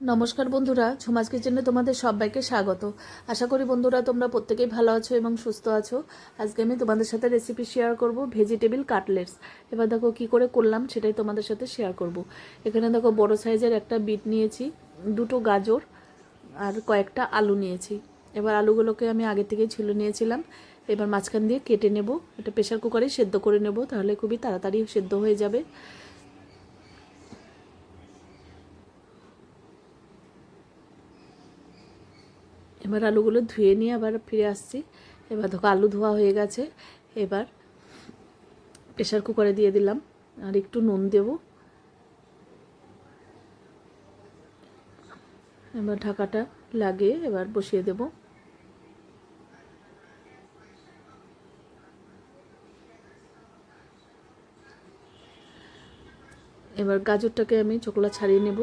নমস্কার বন্ধুরা ঝুমাজ কিচেনে তোমাদের সবাইকে স্বাগত। আশা করি বন্ধুরা তোমরা প্রত্যেকেই ভালো আছো এবং সুস্থ আছো। আজকে আমি তোমাদের সাথে রেসিপি শেয়ার করব ভেজিটেবিল কাটলেটস এবার দেখো কি করে করলাম সেটাই তোমাদের সাথে শেয়ার করব। এখানে দেখো বড় সাইজের একটা বিট নিয়েছি, দুটো গাজর আর কয়েকটা আলু নিয়েছি। এবার আলুগুলোকে আমি আগে থেকেই ছুলে নিয়েছিলাম। এবার মাঝখান দিয়ে কেটে নেব, এটা প্রেশার কুকারে সেদ্ধ করে নেব, তাহলে খুবই তাড়াতাড়ি সেদ্ধ হয়ে যাবে। এবার আলুগুলো ধুয়ে নিয়ে আবার ফিরে আসছি। এবার দেখো আলু ধোয়া হয়ে গেছে। এবার প্রেশার কুকারে দিয়ে দিলাম। আর একটু নুন দেব। এবার ঢাকাটা লাগিয়ে এবার বসিয়ে দেব। এবার গাজরটাকে আমি চোকলা ছাড়িয়ে নেব।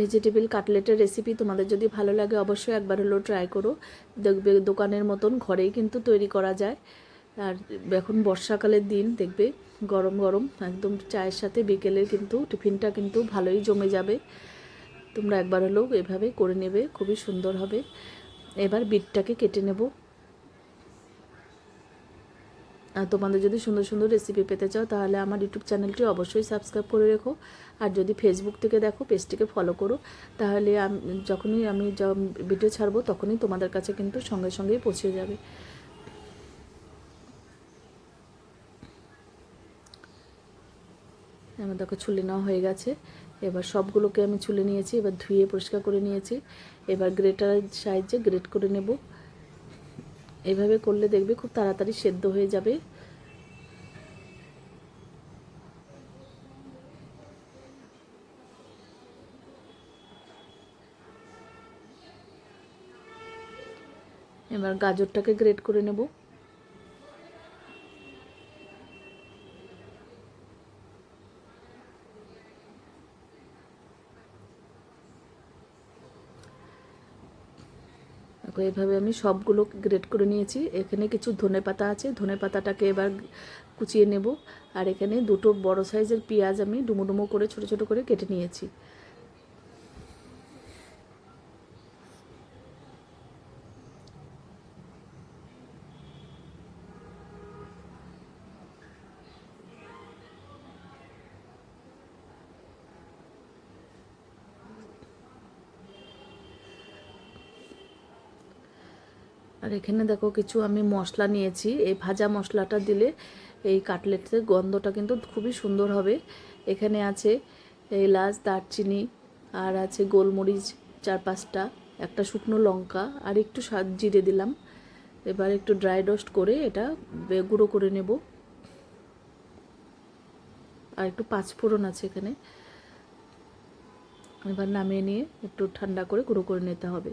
ভেজিটেবিল কাটলেটের রেসিপি তোমাদের যদি ভালো লাগে অবশ্যই একবার হলেও ট্রাই করো। দেখবে দোকানের মতন ঘরেই কিন্তু তৈরি করা যায়। আর এখন বর্ষাকালের দিন, দেখবে গরম গরম একদম চায়ের সাথে বিকেলে কিন্তু টিফিনটা কিন্তু ভালোই জমে যাবে। তোমরা একবার হলেও এভাবে করে নেবে, খুবই সুন্দর হবে। এবার বিটটাকে কেটে নেব। তোমাদের যদি সুন্দর সুন্দর রেসিপি পেতে চাও, তাহলে আমার ইউটিউব চ্যানেলটি অবশ্যই সাবস্ক্রাইব করে রেখো। আর যদি ফেসবুক থেকে দেখো পেজটিকে ফলো করো, তাহলে যখনই আমি ভিডিও ছাড়বো, তখনই তোমাদের কাছে কিন্তু সঙ্গে সঙ্গেই পৌঁছে যাবে। আমার দেখো ছুলে নেওয়া হয়ে গেছে। এবার সবগুলোকে আমি ছুলে নিয়েছি, এবার ধুয়ে পরিষ্কার করে নিয়েছি। এবার গ্রেটারের সাহায্যে গ্রেট করে নেব। এভাবে করলে দেখবে খুব তাড়াতাড়ি সেদ্ধ হয়ে যাবে। এবার গাজরটাকে গ্রেট করে নেব। দেখো, এভাবে আমি সবগুলো গ্রেড করে নিয়েছি। এখানে কিছু ধনে পাতা আছে, ধনে পাতাটাকে এবার কুচিয়ে নেব। আর এখানে দুটো বড় সাইজের পেঁয়াজ আমি ডুমো ডুমো করে ছোট ছোট করে কেটে নিয়েছি। আর এখানে দেখো কিছু আমি মশলা নিয়েছি। এই ভাজা মশলাটা দিলে এই কাটলেটের গন্ধটা কিন্তু খুবই সুন্দর হবে। এখানে আছে এলাচ, দারচিনি আর আছে গোলমরিচ চার পাঁচটা, একটা শুকনো লঙ্কা আর একটু স্বাদ জিরে দিলাম। এবার একটু ড্রাই রোস্ট করে এটা গুঁড়ো করে নেব। আর একটু পাঁচফোড়ন আছে এখানে। এবার নামিয়ে নিয়ে একটু ঠান্ডা করে গুঁড়ো করে নিতে হবে।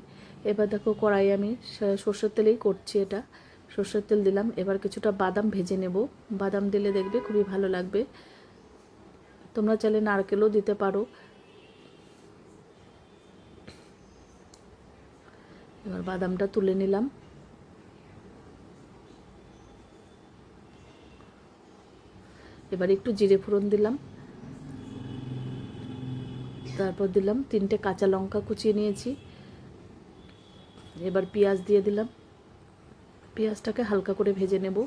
এবার দেখো কড়াই আমি সর্ষের তেলেই করছি এটা। সর্ষের তেল দিলাম, এবার কিছুটা বাদাম ভেজে নেব। বাদাম দিলে দেখবে খুবই ভালো লাগবে। তোমরা চাইলে নারকেলও দিতে পারো। এবার বাদামটা তুলে নিলাম। এবার একটু জিরে ফোড়ন দিলাম। তারপর দিলাম তিনটে কাঁচা লঙ্কা কুচিয়ে নিয়েছি। এবার পেঁয়াজ দিয়ে দিলাম। পেঁয়াজটাকে হালকা করে ভেজে নেব।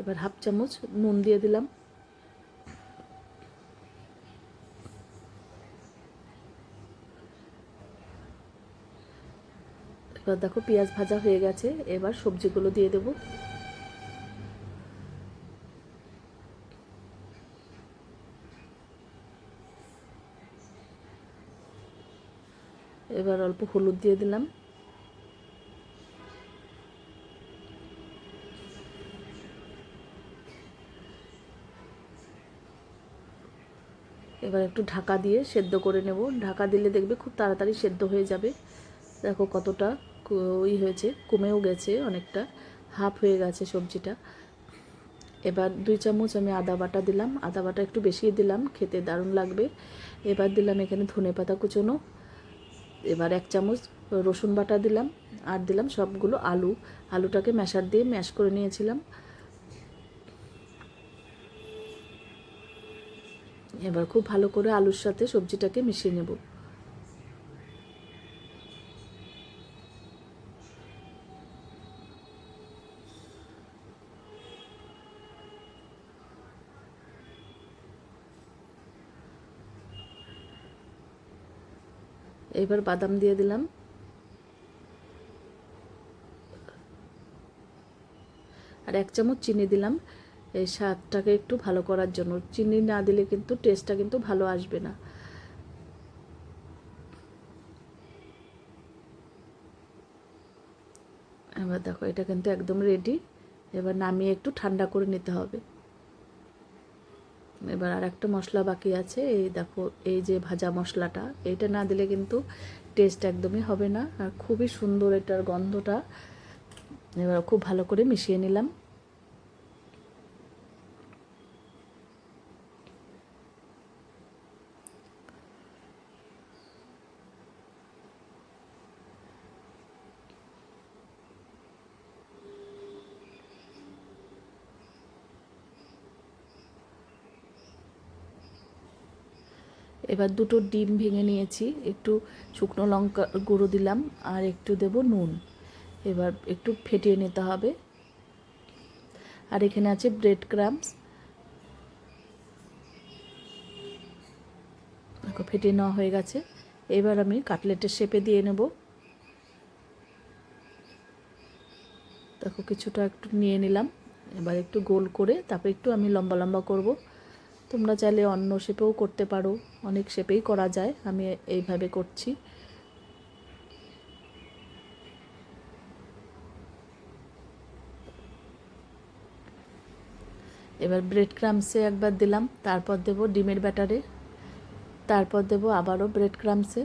এবার হাফ চামচ নুন দিয়ে দিলাম। এবার দেখো পেঁয়াজ ভাজা হয়ে গেছে। এবার সবজিগুলো দিয়ে দেবো। এবার অল্প হলুদ দিয়ে দিলাম। এবার একটু ঢাকা দিয়ে সেদ্ধ করে নেব। ঢাকা দিলে দেখবে খুব তাড়াতাড়ি সেদ্ধ হয়ে যাবে। দেখো কতটা ওই হয়েছে, কমেও গেছে অনেকটা, হাফ হয়ে গেছে সবজিটা। এবার দুই চামচ আমি আদা বাটা দিলাম। আদা বাটা একটু বেশি দিলাম, খেতে দারুণ লাগবে। এবার দিলাম এখানে ধনে পাতা কুচোনো। এবার এক চামচ রসুন বাটা দিলাম, আর দিলাম সবগুলো আলু। আলুটাকে ম্যাশার দিয়ে ম্যাশ করে নিয়েছিলাম। এবার খুব ভালো করে আলুর সাথে সবজিটাকে মিশিয়ে নেব। এবার বাদাম দিয়ে দিলাম। আর এক চামচ চিনি দিলাম। এই স্বাদটাকে একটু ভালো করার জন্য। চিনি না দিলে কিন্তু টেস্টটা কিন্তু ভালো আসবে না। এবার দেখো, এটা কিন্তু একদম রেডি এবার নামিয়ে একটু ঠান্ডা করে নিতে হবে। এবার আর একটা মশলা বাকি আছে, এই দেখো, এই যে ভাজা মশলাটা। এটা না দিলে কিন্তু টেস্ট একদমই হবে না। আর খুবই সুন্দর এটার গন্ধটা। এবার খুব ভালো করে মিশিয়ে নিলাম। এবার দুটো ডিম ভেঙে নিয়েছি। একটু শুকনো লঙ্কা গুঁড়ো দিলাম আর একটু দেব নুন। এবার একটু ফেটিয়ে নিতে হবে। আর এখানে আছে ব্রেড ক্রামস দেখো, ফেটিয়ে নেওয়া হয়ে গেছে। এবার আমি কাটলেটের শেপে দিয়ে নেব। দেখো, কিছুটা একটু নিয়ে নিলাম। এবার একটু গোল করে তারপর একটু আমি লম্বা লম্বা করব। তোমরা চাইলে অন্য শেপেও করতে পারো, অনেক শেপেই করা যায়, আমি এইভাবে করছি। এবার ব্রেড ক্রামসে একবার দিলাম, তারপর দেব ডিমের ব্যাটারে, তারপর দেব আবারও ব্রেড ক্রামসে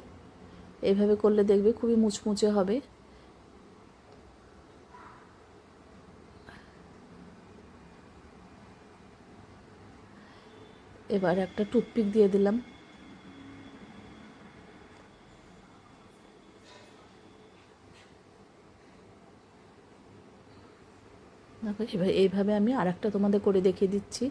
এইভাবে করলে দেখবে খুবই মুচমুচে হবে। এবার একটা টুথপিক দিয়ে দিলাম। এইভাবে আমি আর একটা তোমাদের করে দেখিয়ে দিচ্ছি।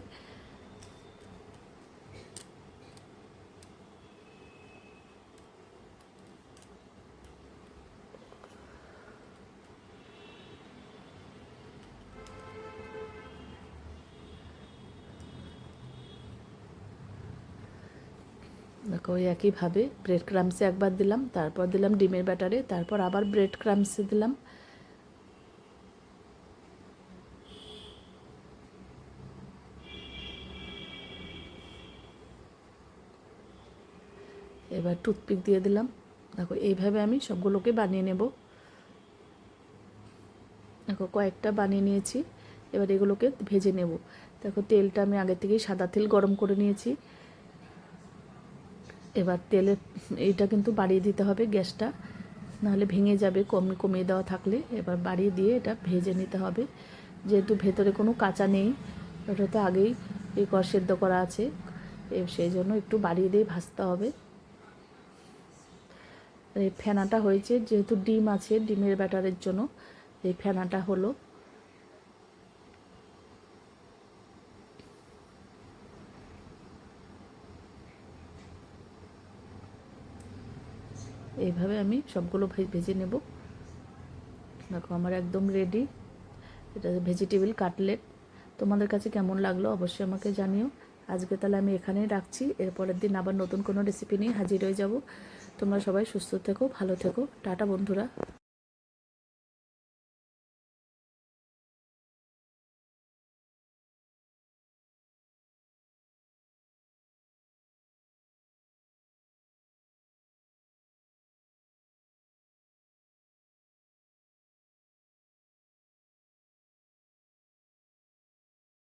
দেখো ওই একইভাবে ব্রেড ক্রামসে একবার দিলাম, তারপর দিলাম ডিমের ব্যাটারে, তারপর আবার ব্রেড ক্রামসে দিলাম। এবার টুথপিক দিয়ে দিলাম। দেখো, এইভাবে আমি সবগুলোকে বানিয়ে নেব। দেখো, কয়েকটা বানিয়ে নিয়েছি। এবার এগুলোকে ভেজে নেব। দেখো, তেলটা আমি আগে থেকেই সাদা তেল গরম করে নিয়েছি। এবার তেলে এটা কিন্তু বাড়িয়ে দিতে হবে গ্যাসটা, নাহলে ভেঙে যাবে, কম, কমিয়ে দেওয়া থাকলে। এবার বাড়িয়ে দিয়ে এটা ভেজে নিতে হবে। যেহেতু ভেতরে কোনো কাঁচা নেই, ওটা তো আগেই এই কর সেদ্ধ করা আছে। সেই জন্য একটু বাড়িয়ে দিয়ে ভাজতে হবে। এই ফেনাটা হয়েছে, যেহেতু ডিম আছে, ডিমের ব্যাটারের জন্য এই ফেনাটা হলো। এইভাবে আমি সবগুলো ভেজে নেব। দেখো আমার একদম রেডি এটা ভেজিটেবল কাটলেট তোমাদের কাছে কেমন লাগল অবশ্যই আমাকে জানিও। আজকে তাহলে আমি এখানেই রাখছি। এরপরের দিন আবার নতুন কোনো রেসিপি নিয়ে হাজির হয়ে যাব। তোমরা সবাই সুস্থ থেকো, ভালো থেকো। টাটা বন্ধুরা।